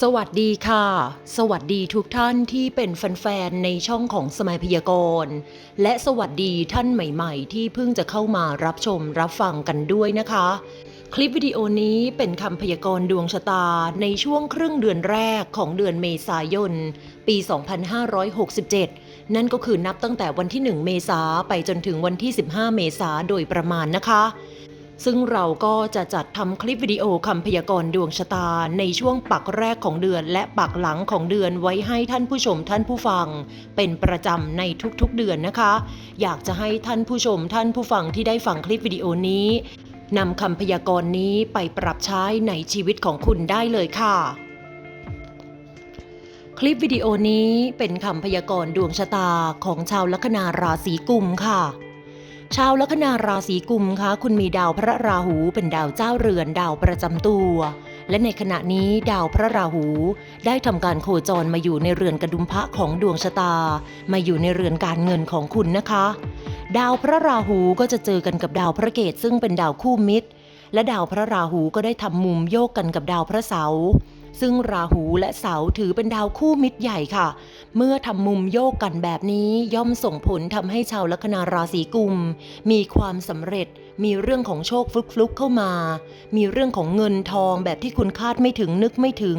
สวัสดีค่ะ สวัสดีทุกท่านที่เป็นแฟนๆในช่องของสมัยพยากรณ์และสวัสดีท่านใหม่ๆ ที่เพิ่งจะเข้ามารับชมรับฟังกันด้วยนะคะ คลิปวิดีโอนี้เป็นคำพยากรณ์ดวงชะตาในช่วงครึ่งเดือนแรกของเดือนเมษายน ปี 2567 นั่นก็คือนับตั้งแต่วันที่ 1 เมษาไปจนถึงวันที่ 15 เมษาโดยประมาณนะคะ ซึ่งเราก็จะจัดทำคลิปวิดีโอคำพยากรณ์ดวงชะตาในช่วงปักแรกของเดือน และปักหลังของเดือนไว้ให้ท่านผู้ชมท่านผู้ฟัง เป็นประจำในทุกๆเดือนนะคะ อยากจะให้ท่านผู้ชมท่านผู้ฟังที่ได้ฟังคลิปวิดีโอนี้นำคำพยากรณ์นี้ไปปรับใช้ในชีวิตของคุณได้เลยค่ะคลิปวิดีโอนี้เป็นคำพยากรณ์ดวงชะตาของชาวลัคนาราศีกุมค่ะ ชาวลัคนาราศีกุมคะคุณมีดาวพระราหูเป็นดาวเจ้าเรือนดาวประจำตัว และในขณะนี้ดาวพระราหู ได้ทำการโคจรมาอยู่ในเรือนกระดุมพระของดวงชะตา มาอยู่ในเรือนการเงินของคุณนะคะ ดาวพระราหูก็จะเจอกันกับดาวพระเกตซึ่งเป็นดาวคู่มิตร และดาวพระราหูก็ได้ทำมุมโยกกันกับดาวพระเสาร์ ซึ่งราหูและเสาถือเป็นดาวคู่มิตรใหญ่ค่ะ เมื่อทำมุมโยกกันแบบนี้ย่อมส่งผลทำให้ชาวลัคนาราศีกุม มีความสำเร็จ มีเรื่องของโชคฟลุกๆเข้ามา มีเรื่องของเงินทองแบบที่คุณคาดไม่ถึงนึกไม่ถึง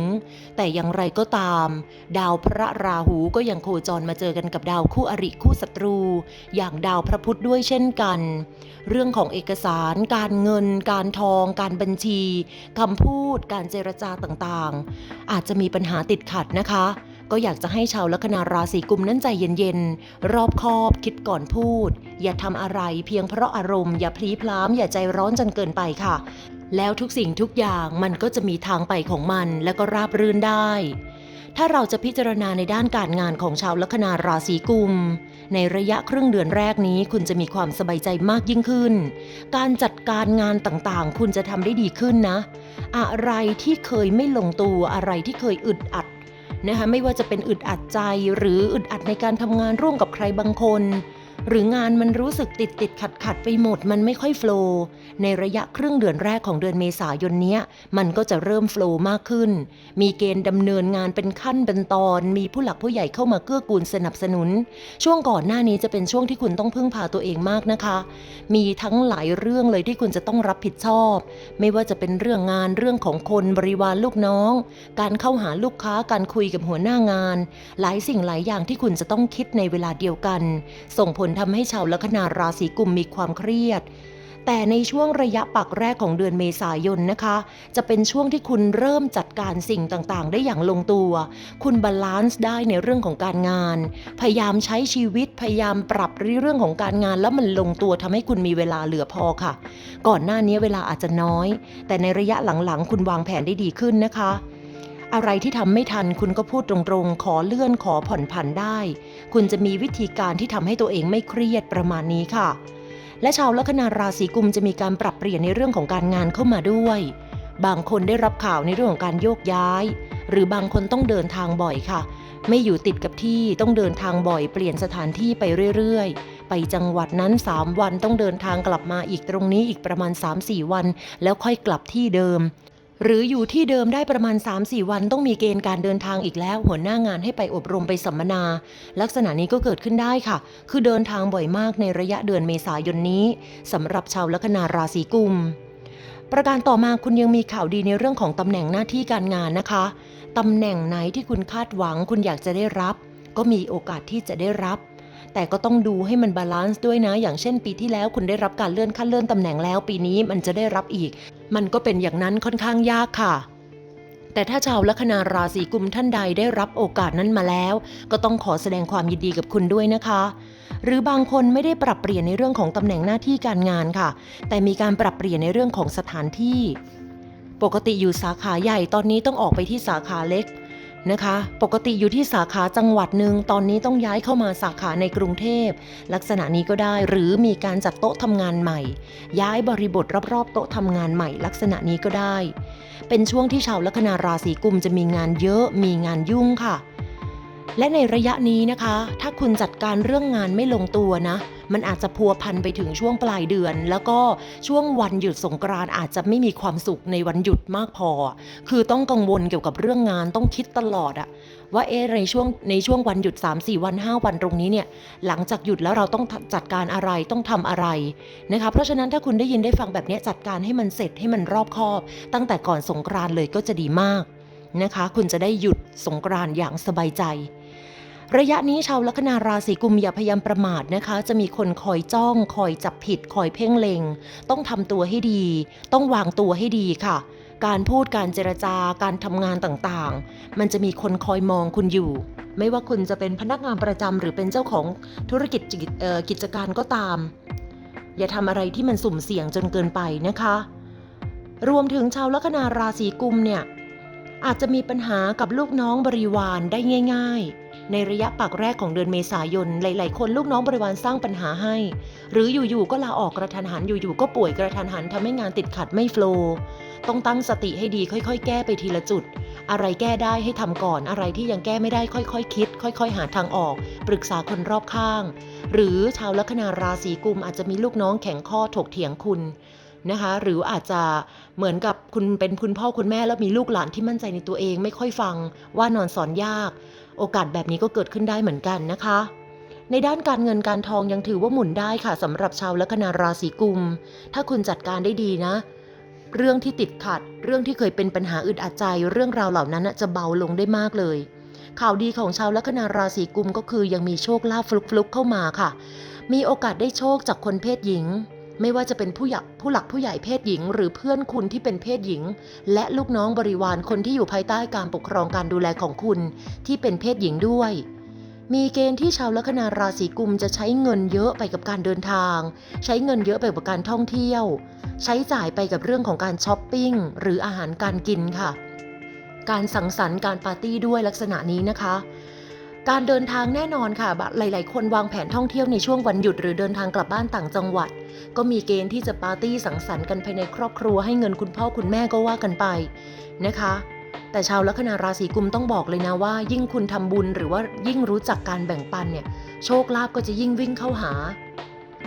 แต่อย่างไรก็ตาม ดาวพระราหูก็ยังโคจรมาเจอกันกับดาวคู่อริคู่ศัตรู อย่างดาวพระพุธด้วยเช่นกัน เรื่องของเอกสาร การเงิน การทอง การบัญชีคำพูด การเจรจาต่างๆ อาจจะมีปัญหาติดขัดนะคะ ก็อยากจะให้ชาวลัคนาราศีกุมนั้นใจเย็นๆ รอบคอบคิดก่อนพูด อย่าทำอะไรเพียงเพราะอารมณ์อย่าพลีพล้ามอย่าใจร้อนจนเกินไปค่ะ แล้วทุกสิ่งทุกอย่างมันก็จะมีทางไปของมันแล้วก็ราบรื่นได้ถ้าเราจะพิจารณาในด้านการงานของชาวลัคนาราศีกุม ในระยะครึ่งเดือนแรกนี้คุณจะมีความสบายใจมากยิ่งขึ้น การจัดการงานต่างๆ คุณจะทำได้ดีขึ้นนะ อะไรที่เคยไม่ลงตัวอะไรที่เคยอึดอัด นะคะไม่ว่าจะเป็นอึดอัดใจหรืออึดอัดในการทำงานร่วมกับใครบางคน หรืองานมันรู้สึกติดติดขัดขัดไปหมดมันไม่ค่อยโฟล์ในระยะครึ่งเดือนแรกของเดือนเมษายนนี้มันก็จะเริ่มโฟล์มากขึ้น มีเกณฑ์ดำเนินงานเป็นขั้นเป็นตอน มีผู้หลักผู้ใหญ่เข้ามาเกื้อกูลสนับสนุน ช่วงก่อนหน้านี้จะเป็นช่วงที่คุณต้องพึ่งพาตัวเองมากนะคะ มีทั้งหลายเรื่องเลยที่คุณจะต้องรับผิดชอบ ไม่ว่าจะเป็นเรื่องงานเรื่องของคนบริวารลูกน้อง การเข้าหาลูกค้าการคุยกับหัวหน้างาน หลายสิ่งหลายอย่างที่คุณจะต้องคิดในเวลาเดียวกัน ส่งผลทำให้ชาวลัคนาราศีกุมมีความเครียด แต่ในช่วงระยะปักแรกของเดือนเมษายนนะคะ จะเป็นช่วงที่คุณเริ่มจัดการสิ่งต่างๆ ได้อย่างลงตัว คุณบาลานซ์ได้ในเรื่องของการงาน พยายามใช้ชีวิตพยายามปรับเรื่องของการงานแล้วมันลงตัวทำให้คุณมีเวลาเหลือพอค่ะ ก่อนหน้านี้เวลาอาจจะน้อย แต่ในระยะหลังๆ คุณวางแผนได้ดีขึ้นนะคะ อะไรที่ทำไม่ทันคุณก็พูดตรงๆ ขอเลื่อนขอผ่อนผันได้ คุณจะมีวิธีการที่ทำให้ตัวเองไม่เครียดประมาณนี้ค่ะ และชาวลัคนาราศีกุมจะมีการปรับเปลี่ยนในเรื่องของการงานเข้ามาด้วย บางคนได้รับข่าวในเรื่องของการโยกย้าย หรือบางคนต้องเดินทางบ่อยค่ะ ไม่อยู่ติดกับที่ต้องเดินทางบ่อย เปลี่ยนสถานที่ไปเรื่อยๆไปจังหวัดนั้น 3 วันต้องเดินทางกลับมาอีกตรงนี้อีกประมาณ 3-4 วัน แล้วค่อยกลับที่เดิม หรืออยู่ที่เดิมได้ประมาณ 3-4 วันต้องมีเกณฑ์การเดินทางอีกแล้ว หัวหน้างานให้ไปอบรมไปสัมมนา ลักษณะนี้ก็เกิดขึ้นได้ค่ะ คือเดินทางบ่อยมากในระยะเดือนเมษายนนี้สำหรับชาวลัคนาราศีกุม ประการต่อมาคุณยังมีข่าวดีในเรื่องของตำแหน่งหน้าที่การงานนะคะตำแหน่งไหนที่คุณคาดหวังคุณอยากจะได้รับ ก็มีโอกาสที่จะได้รับแต่ก็ต้องดูให้มันบาลานซ์ด้วยนะ อย่างเช่นปีที่แล้วคุณได้รับการเลื่อนขั้นเลื่อนตำแหน่งแล้ว ปีนี้มันจะได้รับอีก มันก็เป็นอย่างนั้นค่อนข้างยากค่ะ แต่ถ้าชาวลัคนาราศีกุมท่านใดได้รับโอกาสนั้นมาแล้ว ก็ต้องขอแสดงความยินดีกับคุณด้วยนะคะ หรือบางคนไม่ได้ปรับเปลี่ยนในเรื่องของตำแหน่งหน้าที่การงานค่ะ แต่มีการปรับเปลี่ยนในเรื่องของสถานที่ ปกติอยู่สาขาใหญ่ตอนนี้ต้องออกไปที่สาขาเล็ก นะคะ ปกติอยู่ที่สาขาจังหวัดหนึ่งตอนนี้ต้องย้ายเข้ามาสาขาในกรุงเทพ ลักษณะนี้ก็ได้หรือมีการจัดโต๊ะทำงานใหม่ ย้ายบริบทรอบๆ โต๊ะทำงานใหม่ ลักษณะนี้ก็ได้ เป็นช่วงที่ชาวลัคนาราศีกุมจะมีงานเยอะมีงานยุ่งค่ะ และในระยะนี้นะคะ ถ้าคุณจัดการเรื่องงานไม่ลงตัวนะ มันอาจจะพัวพันไปถึงช่วงปลายเดือน แล้วก็ช่วงวันหยุดสงกรานต์อาจจะไม่มีความสุขในวันหยุดมากพอ คือต้องกังวลเกี่ยวกับเรื่องงานต้องคิดตลอดอะว่าเอ๊ะในช่วงในช่วงวันหยุด 3-4 วัน 5 วันตรงนี้เนี่ยหลังจากหยุดแล้วเราต้องจัดการอะไรต้องทำอะไรนะคะเพราะฉะนั้นถ้าคุณได้ยินได้ฟังแบบนี้จัดการให้มันเสร็จให้มันรอบคอบ ตั้งแต่ก่อนสงกรานต์เลยก็จะดีมากนะคะ คุณจะได้หยุดสงกรานต์อย่างสบายใจ ระยะนี้ชาวลัคนาราศีกุมอย่าพยายามประมาทนะคะ จะมีคนคอยจ้อง คอยจับผิด คอยเพ่งเล็ง ต้องทำตัวให้ดี ต้องวางตัวให้ดีค่ะ การพูดการเจรจาการทำงานต่างๆ มันจะมีคนคอยมองคุณอยู่ ไม่ว่าคุณจะเป็นพนักงานประจำหรือเป็นเจ้าของธุรกิจกิจกิจการก็ตาม อย่าทำอะไรที่มันสุ่มเสี่ยงจนเกินไปนะคะ รวมถึงชาวลัคนาราศีกุมเนี่ยอาจจะมีปัญหากับลูกน้องบริวารได้ง่าย ๆ ในระยะปากแรกของเดือนเมษายน หลาย ๆ คนลูกน้องบริวารสร้างปัญหาให้ หรืออยู่ๆก็ลาออกกระทันหัน อยู่ๆก็ป่วยกระทันหันทำให้งานติดขัดไม่โฟล์ต้องตั้งสติให้ดีค่อย ๆ แก้ไปทีละจุด อะไรแก้ได้ให้ทำก่อน อะไรที่ยังแก้ไม่ได้ค่อยๆคิด ค่อย ๆ หาทางออก ปรึกษาคนรอบข้าง หรือชาวลัคนาราศีกุมอาจจะมีลูกน้องแข็งข้อถกเถียงคุณ นะคะ หรืออาจจะเหมือนกับคุณเป็นคุณพ่อคุณแม่แล้วมีลูกหลานที่มั่นใจในตัวเอง ไม่ค่อยฟังว่านอนสอนยาก โอกาสแบบนี้ก็เกิดขึ้นได้เหมือนกันนะคะ ในด้านการเงินการทองยังถือว่าหมุนได้ค่ะสำหรับชาวลัคนาราศีกุม ถ้าคุณจัดการได้ดีนะ เรื่องที่ติดขัด เรื่องที่เคยเป็นปัญหาอึดอัดใจ เรื่องราวเหล่านั้นจะเบาลงได้มากเลยข่าวดีของชาวลัคนาราศีกุมก็คือยังมีโชคลาภฟลุกๆเข้ามาค่ะ มีโอกาสได้โชคจากคนเพศหญิง ไม่ว่าจะเป็นผู้หยักผู้หลักผู้ใหญ่เพศหญิง หรือเพื่อนคุณที่เป็นเพศหญิง และลูกน้องบริวารคนที่อยู่ภายใต้การปกครองการดูแลของคุณ ที่เป็นเพศหญิงด้วย มีเกณฑ์ที่ชาวลัคนาราศีกุมจะใช้เงินเยอะไปกับการเดินทาง ใช้เงินเยอะไปกับการท่องเที่ยว ใช้จ่ายไปกับเรื่องของการช้อปปิ้งหรืออาหารการกินค่ะการสังสรรค์การปาร์ตี้ด้วยลักษณะนี้นะคะ การเดินทางแน่นอนค่ะ หลายๆ คนวางแผนท่องเที่ยวในช่วงวันหยุดหรือเดินทางกลับบ้านต่างจังหวัด ก็มีเกณฑ์ที่จะปาร์ตี้สังสรรค์กันภายในครอบครัวให้เงินคุณพ่อคุณแม่ก็ว่ากันไปนะคะ แต่ชาวลัคนาราศีกุมต้องบอกเลยนะว่า ยิ่งคุณทำบุญหรือว่ายิ่งรู้จักการแบ่งปันเนี่ยโชคลาภก็จะยิ่งวิ่งเข้าหา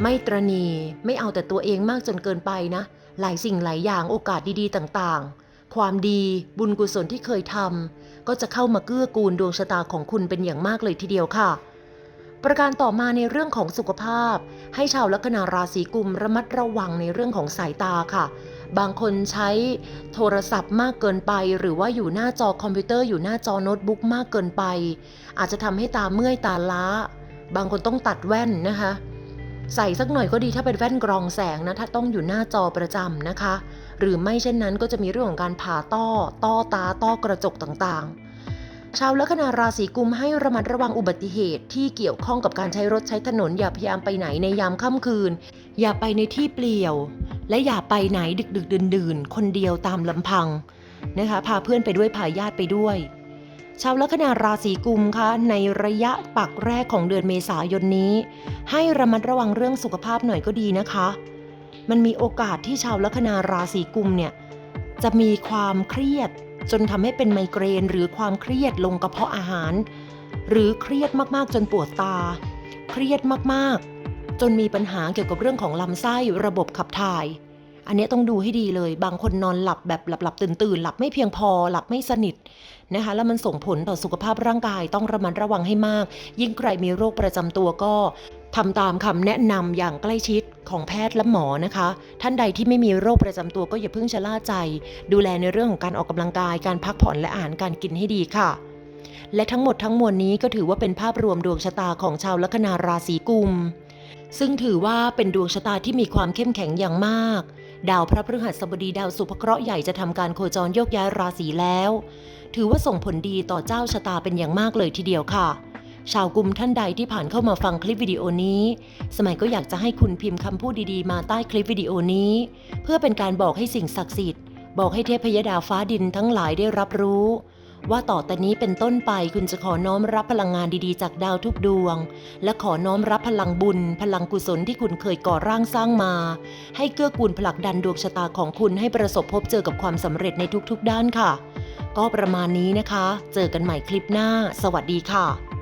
ไม่ตรณีไม่เอาแต่ตัวเองมากจนเกินไปนะ หลายสิ่งหลายอย่างโอกาสดีๆ ต่างๆ ความดีบุญกุศลที่เคยทำก็จะเข้ามาเกื้อกูลดวงชะตาของคุณเป็นอย่างมากเลยทีเดียวค่ะ ประการต่อมาในเรื่องของสุขภาพ ให้ชาวลัคนาราศีกุมระมัดระวังในเรื่องของสายตาค่ะ บางคนใช้โทรศัพท์มากเกินไป หรือว่าอยู่หน้าจอคอมพิวเตอร์อยู่หน้าจอโน้ตบุ๊กมากเกินไป อาจจะทำให้ตาเมื่อยตาล้า บางคนต้องตัดแว่นนะคะ ใส่สักหน่อยก็ดีถ้าเป็นแว่นกรองแสงนะถ้าต้องอยู่หน้าจอประจำนะคะ หรือไม่เช่นนั้นก็จะมีเรื่องของการผ่าต้อ ต้อตา ต้อกระจกต่างๆ ชาวลัคนาราศีกุมให้ระมัดระวังอุบัติเหตุที่เกี่ยวข้องกับการใช้รถใช้ถนนอย่าพยายามไปไหนในยามค่ำคืน อย่าไปในที่เปลี่ยว และอย่าไปไหนดึกดึกดื่นดื่นๆคนเดียวตามลำพังนะคะพาเพื่อนไปด้วยพาญาติไปด้วย ชาวลัคนาราศีกุมคะในระยะปักแรกของเดือนเมษายนนี้ ให้ระมัดระวังเรื่องสุขภาพหน่อยก็ดีนะคะ มันมีโอกาสที่ชาวลัคนาราศีกุมเนี่ยจะมีความเครียด จนทำให้เป็นไมเกรน หรือความเครียดลงกระเพาะอาหาร หรือเครียดมากๆจนปวดตา เครียดมากๆ จนมีปัญหาเกี่ยวกับเรื่องของลำไส้ระบบขับถ่าย อันนี้ต้องดูให้ดีเลย บางคนนอนหลับแบบหลับหลับตื่นตื่นหลับไม่เพียงพอหลับไม่สนิทนะคะ แล้วมันส่งผลต่อสุขภาพร่างกายต้องระมัดระวังให้มาก ยิ่งใครมีโรคประจำตัวก็ทำตามคำแนะนำอย่างใกล้ชิดของแพทย์และหมอนะคะ ท่านใดที่ไม่มีโรคประจำตัวก็อย่าเพิ่งชะล่าใจ ดูแลในเรื่องของการออกกำลังกาย การพักผ่อนและอาหารการกินให้ดีค่ะ และทั้งหมดทั้งมวลนี้ก็ถือว่าเป็นภาพรวมดวงชะตาของชาวลัคนาราศีกุม ซึ่งถือว่าเป็นดวงชะตาที่มีความเข้มแข็งอย่างมาก ดาวพระพฤหัสบดีดาวสุภเคราะห์ใหญ่จะทำการโคจรโยกย้ายราศีแล้ว ถือว่าส่งผลดีต่อเจ้าชะตาเป็นอย่างมากเลยทีเดียวค่ะ ชาวกลุ่มท่านใดที่ผ่านเข้ามาฟังคลิปวิดีโอนี้ สมัยก็อยากจะให้คุณพิมพ์คำพูดดีๆ มาใต้คลิปวิดีโอนี้ เพื่อเป็นการบอกให้สิ่งศักดิ์สิทธิ์บอกให้เทพยดาฟ้าดินทั้งหลายได้รับรู้ ว่าต่อแต่นี้เป็นต้นไปคุณจะขอน้อมรับพลังงานดีๆ จากดาวทุกดวง และขอน้อมรับพลังบุญ พลังกุศลที่คุณเคยก่อร่างสร้างมา ให้เกื้อกูลผลักดันดวงชะตาของคุณให้ประสบพบเจอกับความสำเร็จในทุกๆ ด้านค่ะ ก็ประมาณนี้นะคะ เจอกันใหม่คลิปหน้า สวัสดีค่ะ